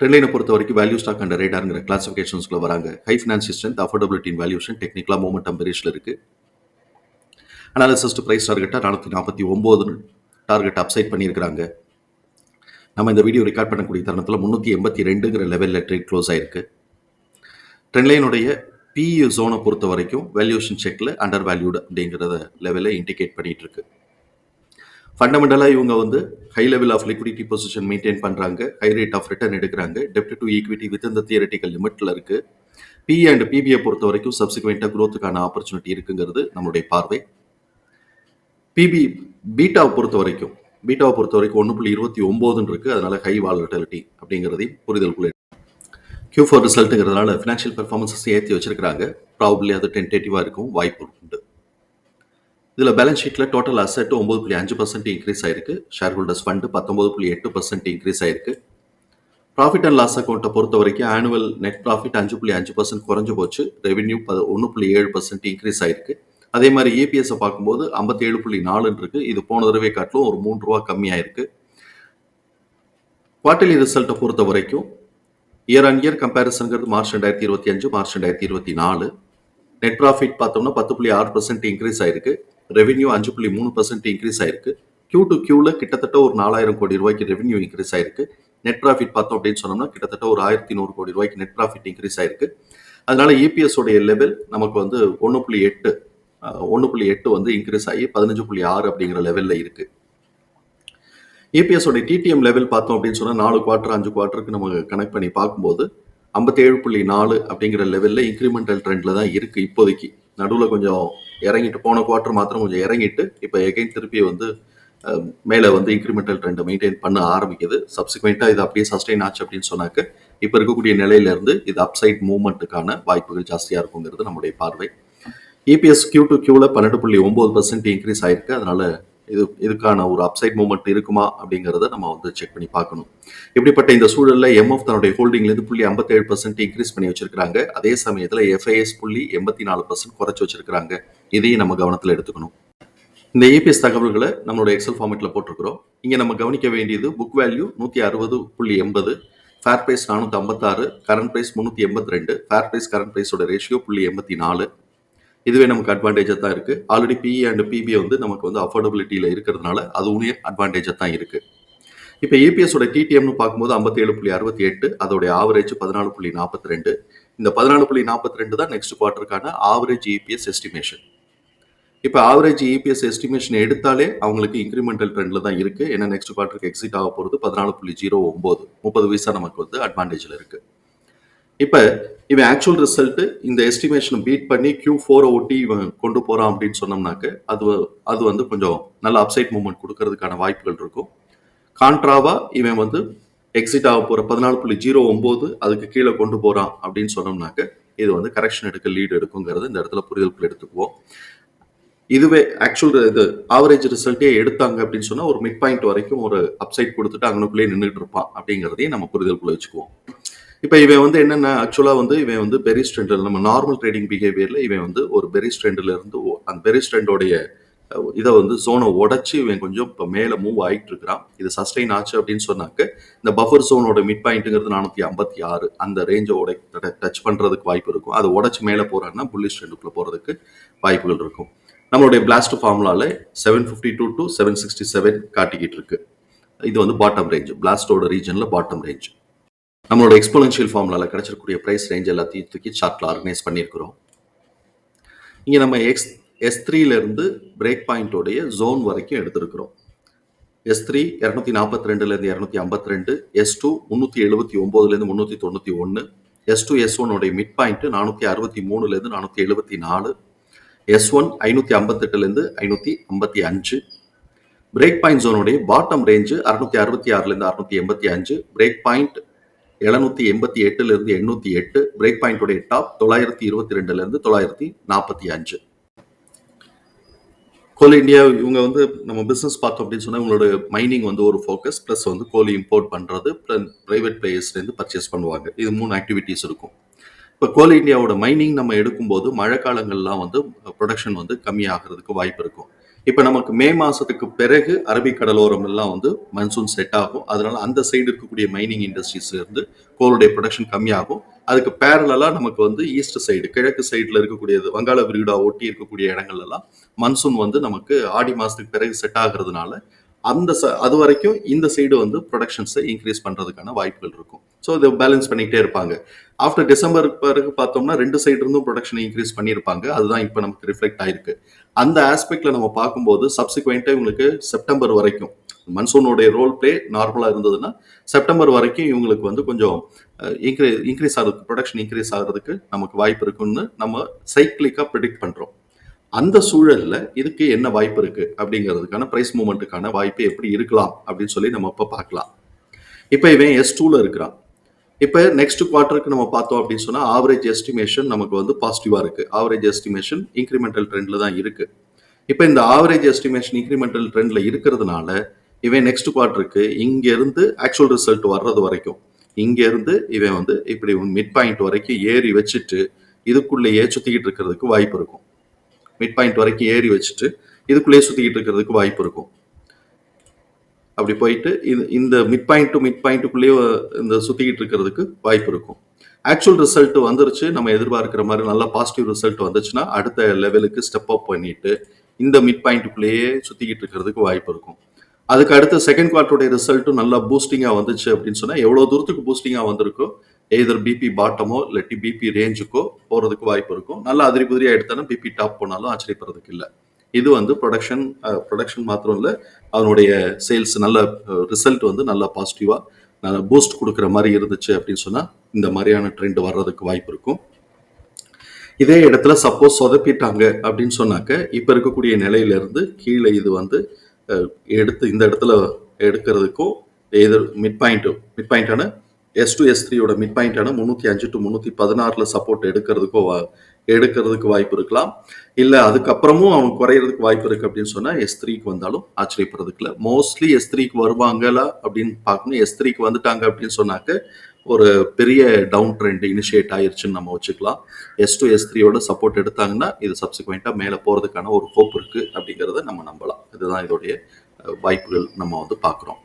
ட்ரெண்ட்லைனை பொறுத்த வரைக்கும் value stock and ரேடாருங்கிற கிளாசிஃபிகேஷன்ஸ்குள்ள வராங்க. ஹை ஃபினான்ஸ் ஸ்ட்ரென்த் அஃபோர்டபிலிட்டின் வேல்யூஷன் டெக்னிக்கலாக மூமெண்டம் பெரிஷில் இருக்கு. அனாலிசிஸ் ப்ரைஸ் டார்கெட்டாக நானூற்றி நாற்பத்தி ஒம்போதுன்னு டார்கெட் அப்சைட் பண்ணியிருக்கிறாங்க. நம்ம இந்த வீடியோ ரெக்கார்ட் பண்ணக்கூடிய தருணத்தில் முந்நூற்றி எண்பத்தி ரெண்டுங்கிற லெவலில் ட்ரேட் க்ளோஸ் ஆயிருக்கு. ட்ரெண்ட்லைனுடைய பிஇ ஜோனை பொறுத்த வரைக்கும் வேல்யூஷன் செக்கில் அண்டர் வேல்யூடு அப்படிங்கிறத லெவலில் இண்டிகேட் பண்ணிகிட்டு இருக்கு. ஃபண்டமெண்டலாக இவங்க வந்து high level of liquidity position maintain பண்ணுறாங்க ஹை ரேட் ஆஃப் ரிட்டர்ன் எடுக்கிறாங்க. டெப்ட் டு ஈக்விட்டி வித் இந்த தியரட்டிக்கல் லிமிட்டில் இருக்குது பி அண்ட் பிபிஐ பொறுத்த வரைக்கும் சப்சிக்வெண்ட்டாக க்ரோத்துக்கான ஆப்பர்ச்சுனிட்டி இருக்குங்கிறது நம்மளுடைய பார்வை. பிபி பீட்டாவை பொறுத்த வரைக்கும் பீட்டாவை பொறுத்த வரைக்கும் ஒன்று புள்ளி இருபத்தி ஒம்போதுன்னு இருக்குது அதனால் ஹை வாலட்டிலிட்டி அப்படிங்கிறதையும் புரிதலுக்குள்ள கியூ ஃபோர் ரிசல்ட்டுங்கிறதுனால ஃபினான்ஷியல் பெர்ஃபார்மன்ஸஸ் ஏற்றி வச்சிருக்கிறாங்க. ப்ராபப்ளி அது டென்டேட்டிவாக இருக்கும். வாய்ப்பு உண்டு. இதில் பேலன்ஸ் ஷீட்டில் டோட்டல் அசெட் ஒம்பது புள்ளி அஞ்சு பர்சன்ட் இன்க்ரீஸ் ஆயிருக்கு. ஷேர் ஹோல்டர்ஸ் ஃபண்டு பத்தொம்பது புள்ளி எட்டு பர்சன்ட் இன்க்ரீஸ் ஆயிருக்கு. ப்ராஃபிட் அண்ட் லாஸ் அக்கௌண்ட்டை பொறுத்த வரைக்கும் ஆனுவல் நெட் ப்ராஃபிட் அஞ்சு புள்ளி அஞ்சு பர்சன்ட் குறைஞ்சு போச்சு. ரெவென்யூ ப ஒன்று புள்ளி ஏழு பர்சன்ட் இன்க்ரீஸ் ஆயிருக்கு. அதே மாதிரி ஏபிஎஸ்ஸை பார்க்கும்போது ஐம்பத்தேழு புள்ளி நாலுன்னு இருக்கு. இது போன தடவை காட்டிலும் ஒரு மூன்று ரூபா கம்மியாயிருக்கு. குவார்டர்லி ரிசல்ட்டை பொறுத்த வரைக்கும் இயர் ஆன் இயர் கம்பேரிசனுங்கிறது மார்ச் ரெண்டாயிரத்தி இருபத்தி அஞ்சு மார்ச் ரெண்டாயிரத்தி இருபத்தி நாலு. நெட் ப்ராஃபிட் பார்த்தோம்னா பத்து புள்ளி ஆறு பர்சன்ட் இன்க்ரீஸ் ஆயிருக்கு. ரெவென்யூ அஞ்சு புள்ளி மூணு பர்சன்ட் இன்க்ரீஸ் ஆயிருக்கு. கியூ டு கியூவில் கிட்டத்தட்ட ஒரு நாலாயிரம் கோடி ரூபாய்க்கு ரெவென்யூ இன்க்ரீஸ் ஆயிருக்கு. நெட் ப்ராஃபிட் பார்த்தோம் அப்படின்னு சொன்னோம்னா கிட்டத்தட்ட ஒரு ஆயிரத்தி நூறு கோடி ரூபாய்க்கு நெட் ப்ராஃபிட் இன்க்ரீஸ் ஆயிருக்கு. அதனால இபிஎஸ் உடைய லெவல் நமக்கு வந்து ஒன்று புள்ளி எட்டு ஒன்று புள்ளி எட்டு வந்து இன்க்ரீஸ் ஆகி பதினஞ்சு புள்ளி ஆறு அப்படிங்கிற லெவலில் இருக்கு. ஏபிஎஸ் உடைய டிடிஎம் லெவல் பார்த்தோம் அப்படின்னு சொன்னால் நாலு குவார்டர் அஞ்சு குவார்டருக்கு நம்ம கனெக்ட் பண்ணி பார்க்கும்போது ஐம்பத்தேழு புள்ளி நாலு அப்படிங்கிற லெவலில் இன்க்ரிமெண்டல் ட்ரெண்டில் தான் இருக்குது இப்போதைக்கு. நடுவில் கொஞ்சம் இறங்கிட்டு போன குவார்டர் மாத்திரம் கொஞ்சம் இறங்கிட்டு இப்போ எகைன் திருப்பி வந்து மேலே வந்து இன்க்ரிமெண்டல் ட்ரெண்டை மெயின்டைன் பண்ண ஆரம்பிக்குது. சப்சிக்வெண்ட்டாக இது அப்படியே சஸ்டெயின் ஆச்சு அப்படின்னு சொன்னாக்க இப்போ இருக்கக்கூடிய நிலையிலேருந்து இது அப்சைட் மூவ்மெண்ட்டுக்கான வாய்ப்புகள் ஜாஸ்தியாக இருக்குங்கிறது நம்முடைய பார்வை. இபிஎஸ் கியூ டு கியூவில் பன்னெண்டு புள்ளி ஒம்பது பர்சன்ட் இன்க்ரீஸ் ஆயிருக்கு. அதனால இது இதுக்கான ஒரு அப்சைட் மூமெண்ட் இருக்குமா அப்படிங்கிறத நம்ம வந்து செக் பண்ணி பார்க்கணும். இப்படிப்பட்ட இந்த சூழலில் எம்எஃப் தன்னுடைய ஹோல்டிங்லேருந்து புள்ளி ஐம்பத்தேழு பர்சன்ட் இன்க்ரீஸ் பண்ணி வச்சிருக்காங்க அதே சமயத்தில் எஃப்ஐஎஸ் புள்ளி எண்பத்தி நாலு பர்சன்ட் குறைச்சி வச்சிருக்காங்க இதையும் நம்ம கவனத்தில் எடுத்துக்கணும். இந்த ஏபிஎஸ் தகவல்களை நம்மளோட எக்ஸல் ஃபார்மேட்டில் போட்டிருக்கிறோம். இங்கே நம்ம கவனிக்க வேண்டியது புக் வேல்யூ நூற்றி அறுபது புள்ளி எண்பது ஃபேர் ப்ரைஸ் நானூற்றி ஐம்பத்தாறு கரண்ட் ப்ரைஸ் முந்நூற்றி எண்பத்தி ரெண்டு ஃபேர் ப்ரைஸ் கரண்ட் ப்ரைஸோட ரேஷியோ புள்ளி எண்பத்தி நாலு இதுவே நமக்கு அட்வான்டேஜாக தான் இருக்குது ஆல்ரெடி பிஇ அண்ட் பிபி வந்து நமக்கு வந்து அஃபோர்டபிலிட்டியில் இருக்கிறதுனால அதுவுமே அட்வான்டேஜாக தான் இருக்குது இப்போ ஏபிஎஸோட டிடிஎம்னு பார்க்கும்போது ஐம்பத்தேழு புள்ளி அறுபத்தி எட்டு அதோடைய ஆவரேஜ் பதினாலு புள்ளி நாற்பத்தி ரெண்டு. இந்த பதினாலு புள்ளி நாற்பத்தி ரெண்டு தான் நெக்ஸ்ட் குவார்ட்டருக்கான ஆவரேஜ் இபிஎஸ் எஸ்டிமேஷன் இப்போ ஆவரேஜ் இபிஎஸ் எஸ்டிமேஷன் எடுத்தாலே அவங்களுக்கு இன்க்ரிமெண்டல் ட்ரெண்டில் தான் இருக்குது ஏன்னா நெக்ஸ்ட் குவார்ட்டருக்கு எக்ஸிட் ஆக போகிறது பதினாலு புள்ளி ஜீரோ ஒம்பது முப்பது வயசாக நமக்கு வந்து அட்வான்டேஜில் இருக்குது இப்போ இவன் ஆக்சுவல் ரிசல்ட் இந்த எஸ்டிமேஷனை பீட் பண்ணி கியூ ஃபோரை ஒட்டி இவன் கொண்டு போறான் அப்படின்னு சொன்னோம்னாக்க அது அது வந்து கொஞ்சம் நல்ல அப்சைட் மூவ்மெண்ட் கொடுக்கறதுக்கான வாய்ப்புகள் இருக்கும். கான்ட்ராவா இவன் வந்து எக்ஸிட் ஆக போற பதினாலு புள்ளி ஜீரோ ஒன்பது அதுக்கு கீழே கொண்டு போறான் அப்படின்னு சொன்னோம்னாக்க இது வந்து கரெக்ஷன் எடுக்க லீடு எடுக்குங்கிறது இந்த இடத்துல புரிதல் எடுத்துக்குவோம். இதுவே ஆக்சுவல் இது ஆவரேஜ் ரிசல்ட்டே எடுத்தாங்க அப்படின்னு சொன்னால் ஒரு மிட் பாயிண்ட் வரைக்கும் ஒரு அப்சைட் கொடுத்துட்டு அங்கனுக்குள்ளேயே நின்றுட்டு இருப்பான் அப்படிங்கிறதையும் நம்ம புரிதலுக்குள்ள வச்சுக்குவோம். இப்போ இவன் வந்து என்னென்ன ஆக்சுவலாக வந்து இவன் வந்து பெரிஸ் ஸ்ட்ரெண்டில் நம்ம நார்மல் ட்ரேடிங் பிஹேவியரில் இவன் வந்து ஒரு பெரிஸ் ஸ்ட்ரெண்டில் இருந்து அந்த பெரிஸ் ஸ்ட்ரெண்டோடைய இதை வந்து சோனை உடச்சி இவன் கொஞ்சம் இப்போ மேலே மூவ் ஆகிட்டு இருக்கிறான். இது சஸ்டெயின் ஆச்சு அப்படின்னு சொன்னாக்க இந்த பஃபர் சோனோட மிட் பாயிண்ட்டுங்கிறது நானூற்றி ஐம்பத்தி ஆறு. அந்த ரேஞ்சை உடை டச் பண்ணுறதுக்கு வாய்ப்பு இருக்கும். அதை உடச்சி மேலே போகிறான்னா புல்லிஷ் ட்ரெண்டுக்குள்ளே போகிறதுக்கு வாய்ப்புகள் இருக்கும். நம்மளுடைய பிளாஸ்ட் ஃபார்முலாவில் seven fifty two to seven sixty seven காட்டிக்கிட்டு இருக்கு. இது வந்து பாட்டம் ரேஞ்ச் பிளாஸ்டோட ரீஜனில் பாட்டம் ரேஞ்ச் நம்மளோட எக்ஸ்போனன்ஷியல் ஃபார்முலாவில் கிடைச்சிருக்கக்கூடிய ப்ரைஸ் ரேஞ்ச் எல்லாத்தையும் தூக்கி சார்ட்டில் ஆர்கனைஸ் பண்ணியிருக்கிறோம். இங்கே நம்ம எக்ஸ் எஸ் த்ரீலேருந்து பிரேக் பாயிண்ட்டோடைய ஜோன் வரைக்கும் எடுத்திருக்கிறோம் எஸ் த்ரீ இரநூத்தி நாற்பத்தி ரெண்டுலேருந்து இரநூத்தி ஐம்பத்தி ரெண்டு எஸ் டூ முந்நூற்றி எழுபத்தி ஒம்போதுலேருந்து முந்நூற்றி தொண்ணூற்றி ஒன்று எஸ் டூ எஸ் ஒன்னுடைய மிட் பாயிண்ட்டு நானூற்றி அறுபத்தி மூணுலேருந்து நானூற்றி எழுபத்தி நாலு எஸ் ஒன் ஐநூற்றி ஐம்பத்தெட்டுலேருந்து ஐநூற்றி ஐம்பத்தி அஞ்சு பிரேக் பாயிண்ட் ஜோனுடைய பாட்டம் ரேஞ்சு அறுநூத்தி அறுபத்தி ஆறுலேருந்து அறுநூத்தி எண்பத்தி அஞ்சு பிரேக் பாயிண்ட் எழுநூத்தி எண்பத்தி எட்டுல இருந்து எண்ணூத்தி எட்டு. பிரேக் பாயிண்டோடைய டாப் தொள்ளாயிரத்தி இருபத்தி ரெண்டுல இருந்து தொள்ளாயிரத்தி நாற்பத்தி அஞ்சு. கோல் இந்தியா இவங்க வந்து நம்ம பிசினஸ் பார்த்தோம் அப்படின்னு சொன்னா இவங்களோட மைனிங் வந்து ஒரு ஃபோக்கஸ் ப்ளஸ் வந்து கோல் இம்போர்ட் பண்றது பிரைவேட் பிளேயர்ஸ்லேருந்து பர்ச்சேஸ் பண்ணுவாங்க. இது மூணு ஆக்டிவிட்டீஸ் இருக்கும். இப்போ கோல் இந்தியாவோட மைனிங் நம்ம எடுக்கும்போது மழை காலங்கள்லாம் வந்து ப்ரொடக்ஷன் வந்து கம்மியாகிறதுக்கு வாய்ப்பு இருக்கும். இப்போ நமக்கு மே மாசத்துக்கு பிறகு அரபிக் கடலோரம் எல்லாம் வந்து மன்சூன் செட் ஆகும். அதனால அந்த சைடு இருக்கக்கூடிய மைனிங் இண்டஸ்ட்ரீஸ் இருந்து கோலுடைய ப்ரொடக்ஷன் கம்மியாகும். அதுக்கு பேரலா நமக்கு வந்து ஈஸ்ட் சைடு கிழக்கு சைடில் இருக்கக்கூடியது வங்காள விரிகுடா ஒட்டி இருக்கக்கூடிய இடங்கள்ல எல்லாம் மன்சூன் வந்து நமக்கு ஆடி மாசத்துக்கு பிறகு செட் ஆகுறதுனால அந்த ச- அது வரைக்கும் இந்த சைடு வந்து ப்ரொடக்ஷன்ஸை இன்க்ரீஸ் பண்ணுறதுக்கான வாய்ப்புகள் இருக்கும். ஸோ இதை பேலன்ஸ் பண்ணிக்கிட்டே இருப்பாங்க. ஆஃப்டர் டிசம்பர் பிறகு பார்த்தோம்னா ரெண்டு சைடு இருந்தும் ப்ரொடக்ஷனை இன்க்ரீஸ் பண்ணியிருப்பாங்க. அதுதான் இப்போ நமக்கு ரிஃப்ளெக்ட் ஆயிருக்கு. அந்த ஆஸ்பெக்ட்ல நம்ம பார்க்கும்போது சப்சிக்வெண்ட்டாக இவங்களுக்கு செப்டம்பர் வரைக்கும் மன்சூனுடைய ரோல் பிளே நார்மலாக இருந்ததுன்னா செப்டம்பர் வரைக்கும் இவங்களுக்கு வந்து கொஞ்சம் இன்க்ரீ இன்க்ரீஸ் ஆகிறதுக்கு ப்ரொடக்ஷன் இன்க்ரீஸ் ஆகிறதுக்கு நமக்கு வாய்ப்பு இருக்குன்னு நம்ம சைக்கிளிக்காக ப்ரிடிக்ட் பண்ணுறோம் அந்த சூழல்ல இதுக்கு என்ன வாய்ப்பு இருக்கு? அப்படிங்கிறதுக்கான பிரைஸ் மூவ்மெண்ட்டுக்கான வாய்ப்பு எப்படி இருக்கலாம்? அப்படின்னு சொல்லி நம்ம இப்போ பார்க்கலாம். இப்போ இவன் எஸ் டூல இருக்கிறான். இப்போ நெக்ஸ்ட் குவார்ட்டருக்கு நம்ம பார்த்தோம் அப்படின்னு சொன்னால் ஆவரேஜ் எஸ்டிமேஷன் நமக்கு வந்து பாசிட்டிவாக இருக்கு. ஆவரேஜ் எஸ்டிமேஷன் இன்க்ரிமெண்டல் ட்ரெண்ட்ல தான் இருக்கு. இப்போ இந்த ஆவரேஜ் எஸ்டிமேஷன் இன்க்ரிமெண்டல் ட்ரெண்ட்ல இருக்கிறதுனால இவன் நெக்ஸ்ட் குவார்ட்டருக்கு இங்கேருந்து ஆக்சுவல் ரிசல்ட் வர்றது வரைக்கும் இங்கேருந்து இவன் வந்து இப்படி மிட் பாயிண்ட் வரைக்கும் ஏறி வச்சுட்டு இதுக்குள்ளேயே சுத்திக்கிட்டு இருக்கிறதுக்கு வாய்ப்பு இருக்கும். மிட் பாயிண்ட் வரைக்கும் ஏறி வச்சுட்டு இதுக்குள்ளேயே சுத்திக்கிட்டு இருக்கிறதுக்கு வாய்ப்பு இருக்கும். அப்படி போயிட்டு இது இந்த மிட் பாயிண்ட் டு மிட் பாயிண்ட்டுக்குள்ளேயே இந்த சுத்திக்கிட்டு இருக்கிறதுக்கு வாய்ப்பு இருக்கும். ஆக்சுவல் ரிசல்ட் வந்துருச்சு. நம்ம எதிர்பார்க்குற மாதிரி நல்லா பாசிட்டிவ் ரிசல்ட் வந்துச்சுன்னா அடுத்த லெவலுக்கு ஸ்டெப் அப் பண்ணிட்டு இந்த மிட் பாயிண்ட்டுக்குள்ளேயே சுத்திக்கிட்டு இருக்கிறதுக்கு வாய்ப்பு இருக்கும். அதுக்கு அடுத்த செகண்ட் குவார்ட்டருடைய ரிசல்ட்டும் நல்லா பூஸ்டிங்கா வந்துச்சு அப்படின்னு சொன்னால் எவ்வளவு தூரத்துக்கு பூஸ்டிங்காக வந்திருக்கோ எதர் பிபி பாட்டமோ இல்லாட்டி பிபி ரேஞ்சுக்கோ போகிறதுக்கு வாய்ப்பு இருக்கும். நல்லா அதிரி புதிரியாக எடுத்தாலும் பிபி டாப் போனாலும் ஆச்சரியப்படுறதுக்கு இல்லை. இது வந்து ப்ரொடக்ஷன் ப்ரொடக்ஷன் மாத்திரம் இல்லை அவனுடைய சேல்ஸ் நல்ல ரிசல்ட் வந்து நல்லா பாசிட்டிவாக நல்ல பூஸ்ட் கொடுக்குற மாதிரி இருந்துச்சு அப்படின்னு சொன்னால் இந்த மாதிரியான ட்ரெண்ட் வர்றதுக்கு வாய்ப்பு இருக்கும். இதே இடத்துல சப்போஸ் சொதப்பிட்டாங்க அப்படின்னு சொன்னாக்க இப்போ இருக்கக்கூடிய நிலையிலேருந்து கீழே இது வந்து எடுத்து இந்த இடத்துல எடுக்கிறதுக்கும் எதிர் மிட் பாயிண்ட் மிட் பாயிண்டான எஸ் டூ எஸ் த்ரீயோட மிட் பாயிண்டான முந்நூற்றி அஞ்சு டு முந்நூற்றி பதினாறில் சப்போர்ட் எடுக்கிறதுக்கோ வா- எடுக்கிறதுக்கு வாய்ப்பு இருக்கலாம். இல்லை அதுக்கப்புறமும் அவங்க குறையிறதுக்கு வாய்ப்பு இருக்குது அப்படின்னு சொன்னால் எஸ் த்ரீக்கு வந்தாலும் ஆச்சரியப்படுறதுக்கு இல்லை. மோஸ்ட்லி எஸ் த்ரீக்கு வருவாங்களா அப்படின்னு பார்க்கணும். எஸ் த்ரீக்கு வந்துட்டாங்க அப்படின்னு சொன்னாக்க ஒரு பெரிய டவுன் ட்ரெண்ட் இனிஷியேட் ஆயிருச்சுன்னு நம்ம வச்சுக்கலாம். எஸ் டூ எஸ் த்ரீயோட சப்போர்ட் எடுத்தாங்கன்னா இது சப்சிக்வெண்ட்டாக மேலே போகிறதுக்கான ஒரு ஹோப் இருக்குது அப்படிங்கிறத நம்ம நம்பலாம். இதுதான் இதோடைய வாய்ப்புகள் நம்ம வந்து பார்க்குறோம்.